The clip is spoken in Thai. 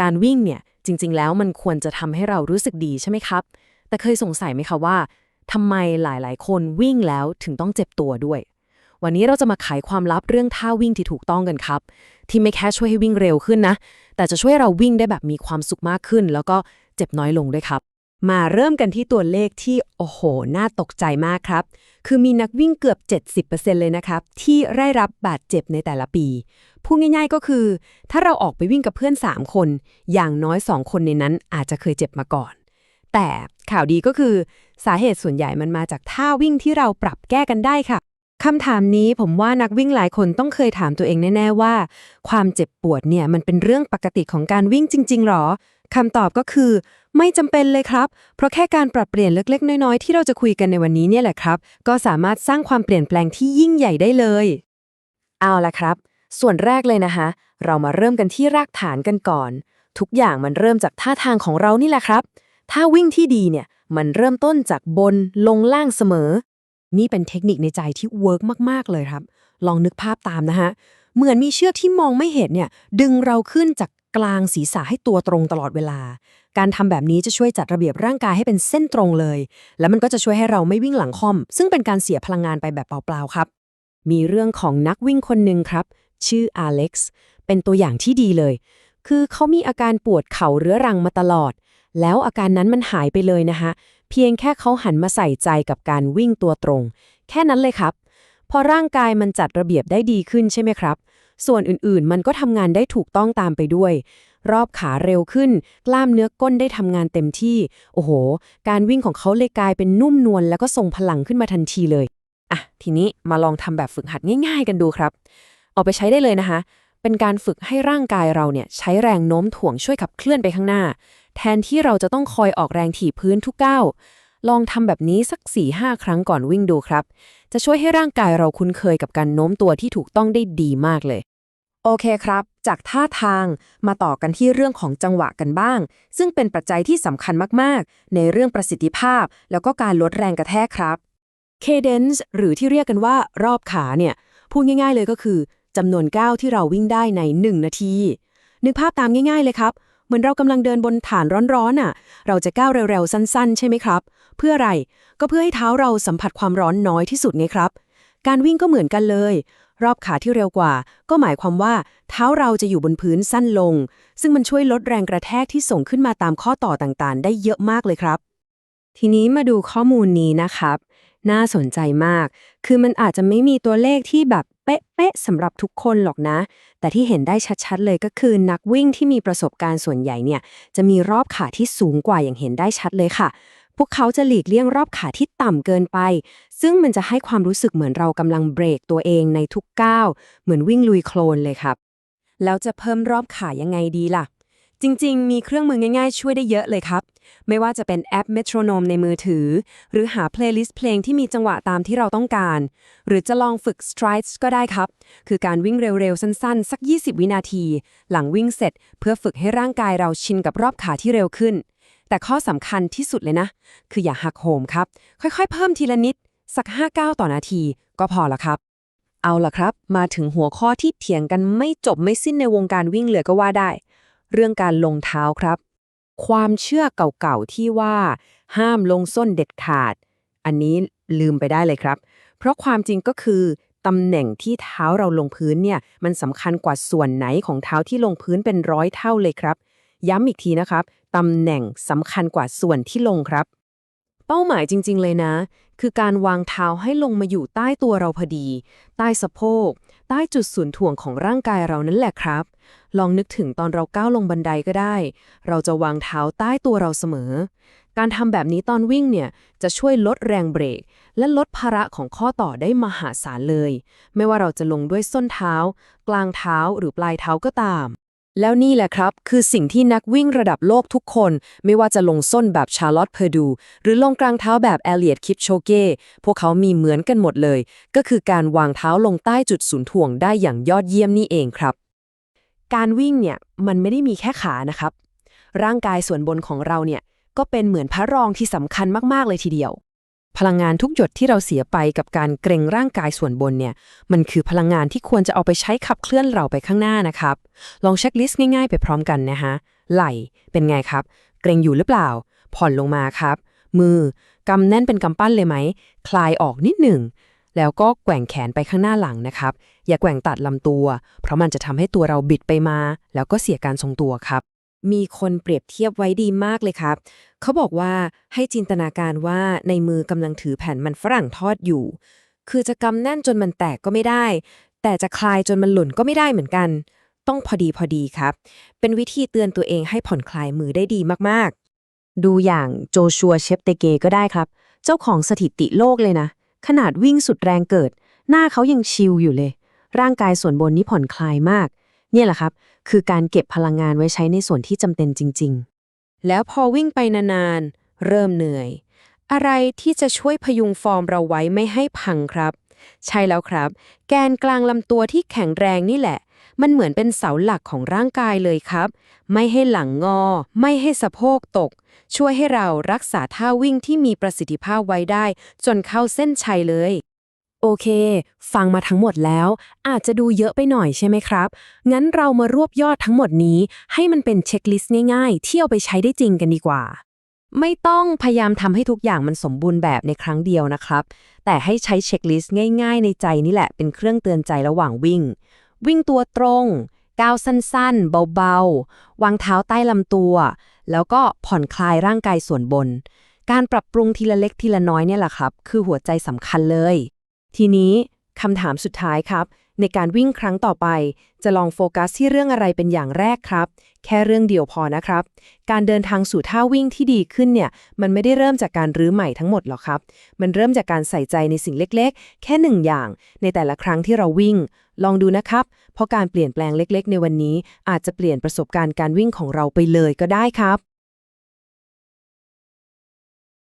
การวิ่งเนี่ยจริง ๆ แล้วมันควรจะทำให้เรารู้สึกดีใช่ไหมครับ แต่เคยสงสัยไหมคะว่าทำไมหลายๆ คนวิ่งแล้วถึงต้องเจ็บตัวด้วย วันนี้เราจะมาไขความลับเรื่องท่าวิ่งที่ถูกต้องกันครับ ที่ไม่แค่ช่วยให้วิ่งเร็วขึ้นนะ แต่จะช่วยเราวิ่งได้แบบมีความสุขมากขึ้น แล้วก็เจ็บน้อยลงด้วยครับ มาเริ่มกันที่ตัวเลขที่ โอ้โห น่าตกใจมากครับ คือมีนักวิ่งเกือบ 70%เลยนะครับ ที่ได้รับบาดเจ็บในแต่ละปี พูดง่ายๆก็คือ ถ้าเราออกไปวิ่งกับเพื่อน 3 คน อย่างน้อย 2 คนในนั้นอาจจะเคยเจ็บมาก่อน แต่ข่าวดีก็คือ สาเหตุส่วนใหญ่มันมาจากท่าวิ่งที่เราปรับแก้กันได้ค่ะคำถามนี้ผมว่านักวิ่งหลายคนต้องเคยถามตัวเองแน่ ๆ ว่า ความเจ็บปวดเนี่ยมันเป็นเรื่องปกติของการวิ่งจริง ๆ หรอคำตอบก็คือ ไม่จำเป็นเลยครับ เพราะแค่การปรับเปลี่ยนเล็กๆ น้อยๆ ที่เราจะคุยกันในวันนี้เนี่ยแหละครับ ก็สามารถสร้างความเปลี่ยนแปลงที่ยิ่งใหญ่ได้เลย เอาละครับ ส่วนแรกเลยนะคะ เรามาเริ่มกันที่รากฐานกันก่อน ทุกอย่างมันเริ่มจากท่าทางของเรานี่แหละครับ ถ้าวิ่งที่ดีเนี่ย มันเริ่มต้นจากบนลงล่างเสมอ นี่เป็นเทคนิคในใจที่เวิร์กมากๆเลยครับ ลองนึกภาพตามนะฮะ เหมือนมีเชือกที่มองไม่เห็นเนี่ยดึงเราขึ้นจากกลางศีรษะให้ตัวตรงตลอดเวลา การทำแบบนี้จะช่วยจัดระเบียบร่างกายให้เป็นเส้นตรงเลย แล้วมันก็จะช่วยให้เราไม่วิ่งหลังคอม ซึ่งเป็นการเสียพลังงานไปแบบเปล่าๆครับ มีเรื่องของนักวิ่งคนหนึ่งครับ ชื่ออเล็กซ์เป็นตัวอย่างที่ดีเลย คือเขามีอาการปวดเข่าเรื้อรังมาตลอด แล้วอาการนั้นมันหายไปเลยนะคะเพียงแค่เขาหันมาใส่ใจกับการวิ่งตัวตรง แค่นั้นเลยครับ พอร่างกายมันจัดระเบียบได้ดีขึ้นใช่ไหมครับ ส่วนอื่นๆ มันก็ทำงานได้ถูกต้องตามไปด้วย รอบขาเร็วขึ้น กล้ามเนื้อก้นได้ทำงานเต็มที่ โอ้โห การวิ่งของเขาเลยกลายเป็นนุ่มนวลแล้วก็ทรงพลังขึ้นมาทันทีเลย อะ ทีนี้มาลองทำแบบฝึกหัดง่าย ๆ กันดูครับ เอาไปใช้ได้เลยนะคะ เป็นการฝึกให้ร่างกายเราเนี่ยใช้แรงโน้มถ่วงช่วยขับเคลื่อนไปข้างหน้า แทนที่เราจะต้องคอยออกแรงถีบพื้นทุกก้าวลองทำแบบนี้สัก4-5ครั้งก่อนวิ่งดูครับ จะช่วยให้ร่างกายเราคุ้นเคยกับการโน้มตัวที่ถูกต้องได้ดีมากเลย โอเคครับ จากท่าทางมาต่อกันที่เรื่องของจังหวะกันบ้าง ซึ่งเป็นปัจจัยที่สำคัญมากๆ ในเรื่องประสิทธิภาพ แล้วก็การลดแรงกระแทกครับ cadence หรือที่เรียกกันว่ารอบขาเนี่ยพูดง่าย ๆ เลยก็คือจำนวนก้าวที่เราวิ่งได้ใน 1 นาที นึกภาพตามง่าย ๆ เลยครับ เหมือนเรากำลังเดินบนฐานร้อนๆอะ เราจะก้าวเร็วๆ สั้นๆ ใช่ไหมครับ เพื่ออะไร ก็เพื่อให้เท้าเราสัมผัสความร้อนน้อยที่สุดไงครับ การวิ่งก็เหมือนกันเลย รอบขาที่เร็วกว่า ก็หมายความว่า เท้าเราจะอยู่บนพื้นสั้นลง ซึ่งมันช่วยลดแรงกระแทกที่ส่งขึ้นมาตามข้อต่อต่างๆ ได้เยอะมากเลยครับ ทีนี้มาดูข้อมูลนี้นะครับ น่าสนใจมาก คือมันอาจจะไม่มีตัวเลขที่แบบเป๊ะๆสำหรับทุกคนหรอกนะ แต่ที่เห็นได้ชัดๆเลยก็คือนักวิ่งที่มีประสบการณ์ส่วนใหญ่เนี่ย จะมีรอบขาที่สูงกว่าอย่างเห็นได้ชัดเลยค่ะ พวกเขาจะหลีกเลี่ยงรอบขาที่ต่ำเกินไป ซึ่งมันจะให้ความรู้สึกเหมือนเรากำลังเบรกตัวเองในทุกก้าว เหมือนวิ่งลุยโคลนเลยครับ แล้วจะเพิ่มรอบขายังไงดีล่ะ จริง ๆ มีเครื่องมือง่าย ๆ ช่วยได้เยอะเลยครับ ไม่ว่าจะเป็นแอป Metronome ในมือถือ หรือหาเพลย์ลิสต์เพลงที่มีจังหวะตามที่เราต้องการ หรือจะลองฝึก strides ก็ได้ครับ คือการวิ่งเร็ว ๆ สั้น ๆ สัก 20 วินาที หลังวิ่งเสร็จ เพื่อฝึกให้ร่างกายเราชินกับรอบขาที่เร็วขึ้น แต่ข้อสำคัญที่สุดเลยนะ คืออย่าหักโหมครับ ค่อยๆ เพิ่มทีละนิด สัก5ก้าวต่อนาที ก็พอละครับ เอาล่ะครับ มาถึงหัวข้อที่เถียงกันไม่จบไม่สิ้นในวงการวิ่งเหลยก็ว่าได้ เรื่องการลงเท้าครับ ความเชื่อเก่าๆที่ว่าห้ามลงส้นเด็ดขาด อันนี้ลืมไปได้เลยครับ เพราะความจริงก็คือตำแหน่งที่เท้าเราลงพื้นเนี่ยมันสำคัญกว่าส่วนไหนของเท้าที่ลงพื้นเป็นร้อยเท่าเลยครับ ย้ำอีกทีนะครับตำแหน่งสำคัญกว่าส่วนที่ลงครับ เป้าหมายจริง ๆ เลยนะ คือการวางเท้าให้ลงมาอยู่ใต้ตัวเราพอดี ใต้สะโพก ใต้จุดศูนย์ถ่วงของร่างกายเรานั่นแหละครับ ลองนึกถึงตอนเราก้าวลงบันไดก็ได้ เราจะวางเท้าใต้ตัวเราเสมอ การทำแบบนี้ตอนวิ่งเนี่ย จะช่วยลดแรงเบรก และลดภาระของข้อต่อได้มหาศาลเลย ไม่ว่าเราจะลงด้วยส้นเท้า กลางเท้าหรือปลายเท้าก็ตาม แล้วนี่แหละครับ คือสิ่งที่นักวิ่งระดับโลกทุกคน ไม่ว่าจะลงส้นแบบชาร์ลอตเพอร์ดู หรือลงกลางเท้าแบบแอเลียตคิปโชเก้พวกเขามีเหมือนกันหมดเลย ก็คือการวางเท้าลงใต้จุดศูนย์ถ่วงได้อย่างยอดเยี่ยมนี่เองครับ การวิ่งเนี่ยมันไม่ได้มีแค่ขานะครับ ร่างกายส่วนบนของเราเนี่ยก็เป็นเหมือนพระรองที่สำคัญมากๆเลยทีเดียว พลังงานทุกหยดที่เราเสียไปกับการเกรงร่างกายส่วนบนเนี่ย มันคือพลังงานที่ควรจะเอาไปใช้ขับเคลื่อนเราไปข้างหน้านะครับ ลองเช็คลิสต์ง่ายๆ ไปพร้อมกันนะฮะ ไหล่เป็นไงครับ เกรงอยู่หรือเปล่า ผ่อนลงมาครับ มือกำแน่นเป็นกำปั้นเลยไหม คลายออกนิดหนึ่ง แล้วก็แกว่งแขนไปข้างหน้าหลังนะครับ อย่าแกว่งตัดลำตัว เพราะมันจะทำให้ตัวเราบิดไปมา แล้วก็เสียการทรงตัวครับ มีคนเปรียบเทียบไว้ดีมากเลยครับ เขาบอกว่าให้จินตนาการว่าในมือกำลังถือแผ่นมันฝรั่งทอดอยู่ คือจะกำแน่นจนมันแตกก็ไม่ได้ แต่จะคลายจนมันหล่นก็ไม่ได้เหมือนกัน ต้องพอดีพอดีครับ เป็นวิธีเตือนตัวเองให้ผ่อนคลายมือได้ดีมากๆ ดูอย่างโจชัวเชปเตเกก็ได้ครับ เจ้าของสถิติโลกเลยนะ ขนาดวิ่งสุดแรงเกิด หน้าเขายังชิลอยู่เลย ร่างกายส่วนบนนี้ผ่อนคลายมาก เนี่ยแหละครับ คือการเก็บพลังงานไว้ใช้ในส่วนที่จำเป็นจริง ๆ แล้วพอวิ่งไปนานๆ เริ่มเหนื่อย อะไรที่จะช่วยพยุงฟอร์มเราไว้ไม่ให้พังครับ ใช่แล้วครับ แกนกลางลำตัวที่แข็งแรงนี่แหละ มันเหมือนเป็นเสาหลักของร่างกายเลยครับ ไม่ให้หลังงอ ไม่ให้สะโพกตก ช่วยให้เรารักษาท่าวิ่งที่มีประสิทธิภาพไว้ได้ จนเข้าเส้นชัยเลย โอเค ฟังมาทั้งหมดแล้ว อาจจะดูเยอะไปหน่อยใช่ไหมครับ งั้นเรามารวบยอดทั้งหมดนี้ ให้มันเป็นเช็คลิสต์ง่ายๆ ที่เอาไปใช้ได้จริงกันดีกว่า ไม่ต้องพยายามทำให้ทุกอย่างมันสมบูรณ์แบบในครั้งเดียวนะครับ แต่ให้ใช้เช็คลิสต์ง่ายๆ ในใจนี่แหละเป็นเครื่องเตือนใจระหว่างวิ่ง วิ่งตัวตรงก้าวสั้นๆ เบาๆ วางเท้าใต้ลำตัว แล้วก็ผ่อนคลายร่างกายส่วนบน การปรับปรุงทีละเล็กทีละน้อยเนี่ยแหละครับ คือหัวใจสำคัญเลย ทีนี้คำถามสุดท้ายครับ ในการวิ่งครั้งต่อไป จะลองโฟกัสที่เรื่องอะไรเป็นอย่างแรกครับ แค่เรื่องเดียวพอนะครับ การเดินทางสู่ท่าวิ่งที่ดีขึ้นเนี่ย มันไม่ได้เริ่มจากการรื้อใหม่ทั้งหมดหรอกครับ มันเริ่มจากการใส่ใจในสิ่งเล็กๆ แค่หนึ่งอย่าง ในแต่ละครั้งที่เราวิ่ง ลองดูนะครับ เพราะการเปลี่ยนแปลงเล็ก ๆ ในวันนี้ อาจจะเปลี่ยนประสบการณ์การวิ่งของเราไปเลยก็ได้ครับ